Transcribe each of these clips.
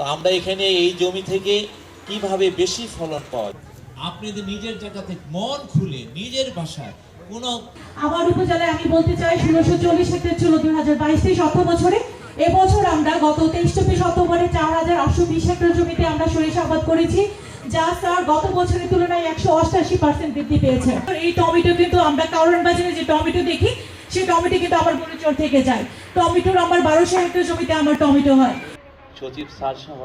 তো আমরা এখানে এই জমি থেকে কীভাবে বেশি ফলন পাওয়া আপনি যদি নিজের জায়গা থেকে মন খুলে নিজের ভাষায় কোনো আমার উপজেলায় আমি বলতে চাই ষোলোশো চল্লিশ হেক্টর ছিল দুই হাজার বাইশ তেইশ অর্থ বছরে। এবছর আমরা গত তেইশ চব্বিশ অক্টোবরে চার হাজার আটশো বিশ হেক্টর জমিতে আমরা সরিষা আবাদ করেছি যা স্যার গত বছরের তুলনায় একশো অষ্টাশি পার্সেন্ট বৃদ্ধি পেয়েছে। এই টমেটো কিন্তু আমরা কারণ বাজারে যে টমেটো দেখি সেই টমেটো কিন্তু আমার মনোচর থেকে যায়। টমেটোর আমার বারোশো হেক্টর জমিতে আমার টমেটো হয়। সচিব স্যার সহ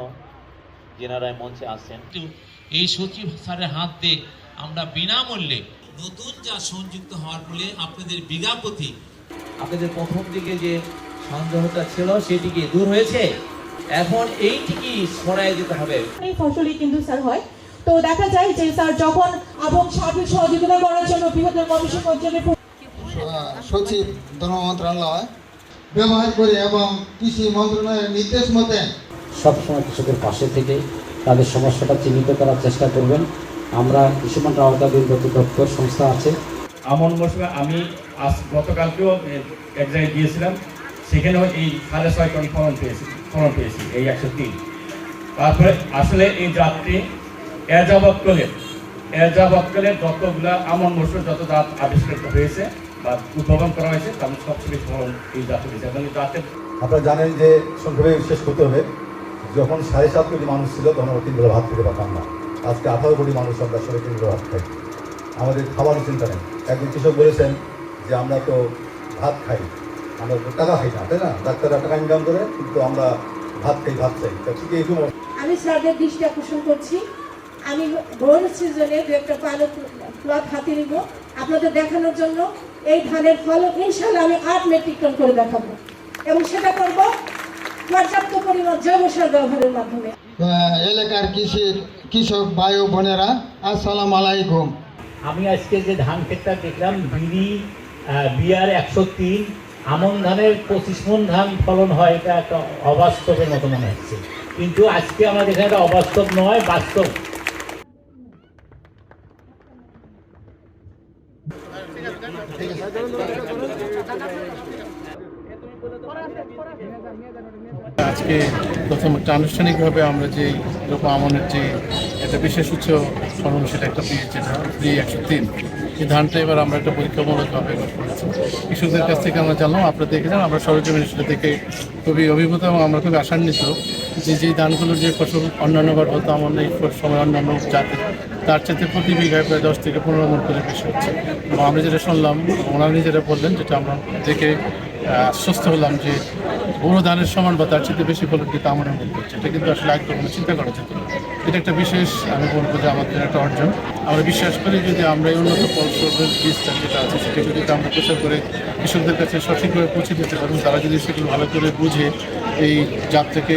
যেনারা মঞ্চে আসেন এই সচিব স্যারের হাত দিয়ে আমরা বিনামূল্যে নতুন যা সংযুক্ত হওয়ার ফলে আপনাদের প্রতি আপনাদের প্রথম দিকে যে সন্দেহটা ছিল সেটিকে দূর হয়েছে? এখন এইটিকে সরাই যেতে হবে? এই ফসলই কিন্তু স্যার হয়। তো দেখা যায় যে স্যার যখন এবং সার্বিক সহযোগিতা করার জন্য বৃহত্তর কমিশন আহ, সচিব ধর্ম মন্ত্রণালয় ব্যবহার করে এবং কৃষি মন্ত্রণালয়ের নির্দেশ মতে সবসময় কৃষকের পাশে থেকে তাদের সমস্যাটা চিহ্নিত করার চেষ্টা করবেন। আমরা কৃষি মন্ত্রণালয় আওতাধীন যত দপ্তর সংস্থা আছে। আমন মৌসুমে আমি আজ গতকালকেও এক জায়গায় গিয়েছিলাম। সেখানেও এই সাড়ে ছয় টন ফলন পেয়েছি ফলন পেয়েছি এই একশো তিন। তারপরে আসলে এই জাতটি এজাবৎকালের এজাবৎকালের যতগুলা আমন মৌসুমে যত জাত আবিষ্কৃত হয়েছে বা উদ্ভাবন করা হয়েছে তার সবচেয়ে বেশি ফলন এই জাতের আপনারা জানেন যে সংক্ষেপে শেষ করতে হবে। যখন সাড়ে সাত কোটি মানুষ ছিল, তখন আমরা তিন বেলা ভাত খেতে পারতাম না। আজকে আঠারো কোটি মানুষ আমরা সাড়ে তিন বেলা ভাত খাই। আমাদের খাবারের চিন্তা নেই। একজন কৃষক বলেছেন যে, আমরা তো ভাত খাই, আমরা টাকা খাই না। তাই না? ডাক্তাররা টাকা ইনকাম করে, কিন্তু আমরা ভাত খাই, ভাত চাই। তা ঠিক এই আমি স্যারদের দৃষ্টি আকর্ষণ করছি। আমি ভোর সিজনে দু একটা পালক প্লট হাতে নিব। আপনাদের দেখানোর জন্য এই ধানের ফল ইনশাল্লাহ আমি আট মেট্রিক টন করে দেখাবো। এবং সেটা করব পর্যাপ্ত পরিমাণ জৈব সার ব্যবহারের মাধ্যমে। এলাকার কৃষি কৃষক ভাই ও বোনেরা আসসালাম আলাইকুম। আমি আজকে যে ধান ক্ষেতটা দেখলাম বিড়ি বিয়ার একশো তিন আমন ধানের পঁচিশ মন ধান ফলন হয় এটা একটা অবাস্তবের মতো মনে হচ্ছে। কিন্তু আজকে আমরা দেখলাম এটা অবাস্তব নয় বাস্তব। আজকে প্রথম একটা আনুষ্ঠানিকভাবে আমরা যে রূপা আমনের যে একটা বিশেষ উচ্চ ফলন সেটা একটা বীজ যেটা ফ্রি একশো তিন। এই ধানটা এবার আমরা একটা পরীক্ষামূলকভাবে কৃষকদের কাছ থেকে আমরা জানলাম, আপনারা দেখেছেন আমরা সরজমিনে সেটা থেকে খুবই অভিভূত এবং আমরা খুবই আশান্বিত যে যে ধানগুলোর যে ফসল অন্যান্য বার হতো আমন এই সময় অন্যান্য জাতের, তার চাইতে প্রতি বিঘায় প্রায় দশ থেকে পনেরো মন করে বেশি হচ্ছে। আমরা যেটা শুনলাম, ওনারা নিজেরা বললেন, যেটা আমরা দেখে আশ্বস্ত হলাম যে বড় ধানের সমান বা তার চেয়ে বেশি ফলন কিন্তু আমার মধ্যে হচ্ছে এটা কিন্তু আসলে একদম চিন্তা করা যেত এটা একটা বিশেষ, আমি বলব যে আমাদের একটা অর্জন। আমরা বিশ্বাস করি যদি আমরা এই উন্নত ফসলের বীজটা যেটা আছে, সেটা যদি আমরা প্রচার করে কৃষকদের কাছে সঠিকভাবে পৌঁছে দিতে পারি, তারা যদি সেগুলো ভালো করে বুঝে এই জাত থেকে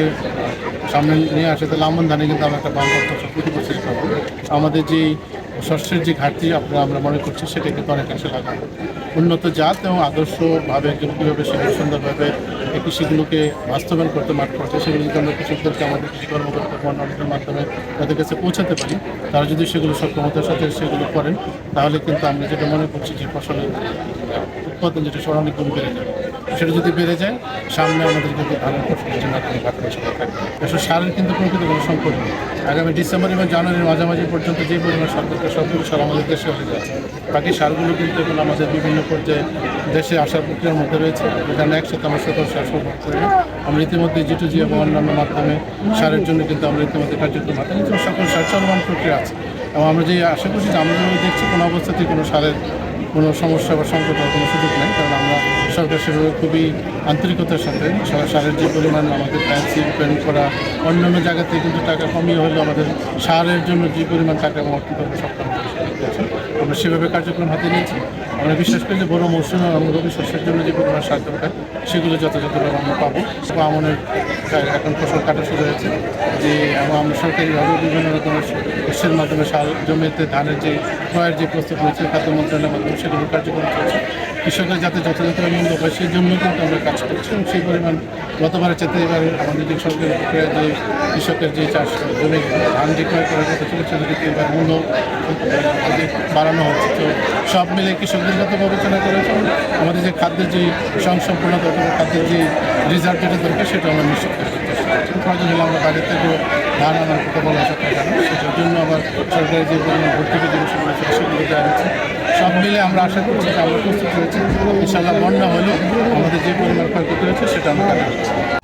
সামনে নিয়ে আসে, তাহলে আমন ধানে কিন্তু আমরা একটা ভালো ফসল প্রতি বছরই পাবো। আমাদের যে শস্যের যে ঘাটতি আপনারা আমরা মনে করছি, সেটা কিন্তু অনেকাংশে লাগাবো উন্নত জাত এবং আদর্শভাবে কীভাবে সেগুলো সুন্দরভাবে এই কৃষিগুলোকে বাস্তবায়ন করতে মাঠ পড়ছে সেগুলো যদি আমরা কৃষকদেরকে আমাদের কৃষি কর্মকর্তা মন্ডলের মাধ্যমে তাদের কাছে পৌঁছাতে পারি, তারা যদি সেগুলো সক্ষমতার সাথে সেগুলো করেন, তাহলে কিন্তু আমরা যেটা মনে করছি যে ফসলের উৎপাদন যেটা সেটা অনেক বেড়ে যাবে। সেটা যদি বেড়ে যায়, সামনে আমাদের কিন্তু ধানের ফসলের জন্য ঘাটতি সারের কিন্তু প্রকৃত কোনো সংকট নেই। আগামী ডিসেম্বর এবং জানুয়ারির মাঝামাঝি পর্যন্ত যে পরিমাণ সার দরকার সবগুলো সার আমাদের দেশে হয়ে যাচ্ছে। বাকি সারগুলো কিন্তু এখন আমাদের বিভিন্ন পর্যায়ে দেশে আসার প্রক্রিয়ার মধ্যে রয়েছে। যেখানে একসাথে আমরা সকল সার সরবরাহ। আমরা ইতিমধ্যে জিটুজি এবং অন্যান্য মাধ্যমে সারের জন্য কিন্তু আমরা ইতিমধ্যে কার্যক্রম হাতে নিচ্ছি সকল সার চলমান প্রক্রিয়া আছে। এবং আমরা যে আশা করছি যে আমরা দেখছি কোনো অবস্থাতেই কোনো সারের কোনো সমস্যা বা সংকট হওয়ার কোনো সুযোগ নেই, কারণ আমরা সরকার সেভাবে খুবই আন্তরিকতার সাথে সারের যে পরিমাণ আমাদের ফ্যান্সি পেন্ট করা, অন্যান্য জায়গাতে কিন্তু টাকা কমিয়ে হলেও আমাদের সারের জন্য যে পরিমাণ টাকা আমরা অর্থ সক্ষম করেছে। আমরা সেভাবে কার্যক্রম হাতে নিয়েছি। আমরা বিশ্বাস করি যে বড় মৌসুমে এবং রবি শস্যের জন্য যে পরিমাণ সার দরকার, সেগুলো যথাযথভাবে আমরা পাবো। এবং আমনের এখন ফসল কাটা শুরু হয়েছে। যে আমরা সরকারিভাবে বিভিন্ন রকমের শস্যের মাধ্যমে সার জমিতে ধানের যে ক্রয়ের যে প্রস্তুত রয়েছে, খাদ্য মন্ত্রণালয়ের মাধ্যমে সেগুলো কার্যক্রম চলছে। কৃষকরা যাতে যথাযথভাবে মূল্য পায়, সেই জন্য কিন্তু আমরা কাজ করছি এবং সেই পরিমাণ গতবারের চাইতে এবার আমাদের যে সরকারি প্রক্রিয়া যে কৃষকের যে চাষ জমি, ধান যে ক্রয় করার কথা ছিল কিন্তু এবার মূল্য অধিক বাড়ানো হচ্ছে। তো সব মিলে কৃষকদের যত বিবেচনা করেছে আমাদের যে খাদ্যের যে সংসম্পূর্ণতা অথবা খাদ্যের যে রিজার্ভ যেটা দরকার সেটা আমরা নিশ্চিত করতে চেষ্টা প্রয়োজন হলে আমরা বাইরে থেকেও ধান আনার কথা বলা হচ্ছে সেটার জন্য আবার সরকারি যে পরিমাণ ভর্তুকি দিবে সেগুলো দেওয়া হচ্ছে। সব মিলে আমরা আশা করছি যে আমরা প্রস্তুত হয়েছি। ইনশাল্লাহ বন্যা হলেও আমাদের যে পরিমাণ ক্ষয়ক্ষতি হয়েছে, সেটা আমরা কাটাচ্ছি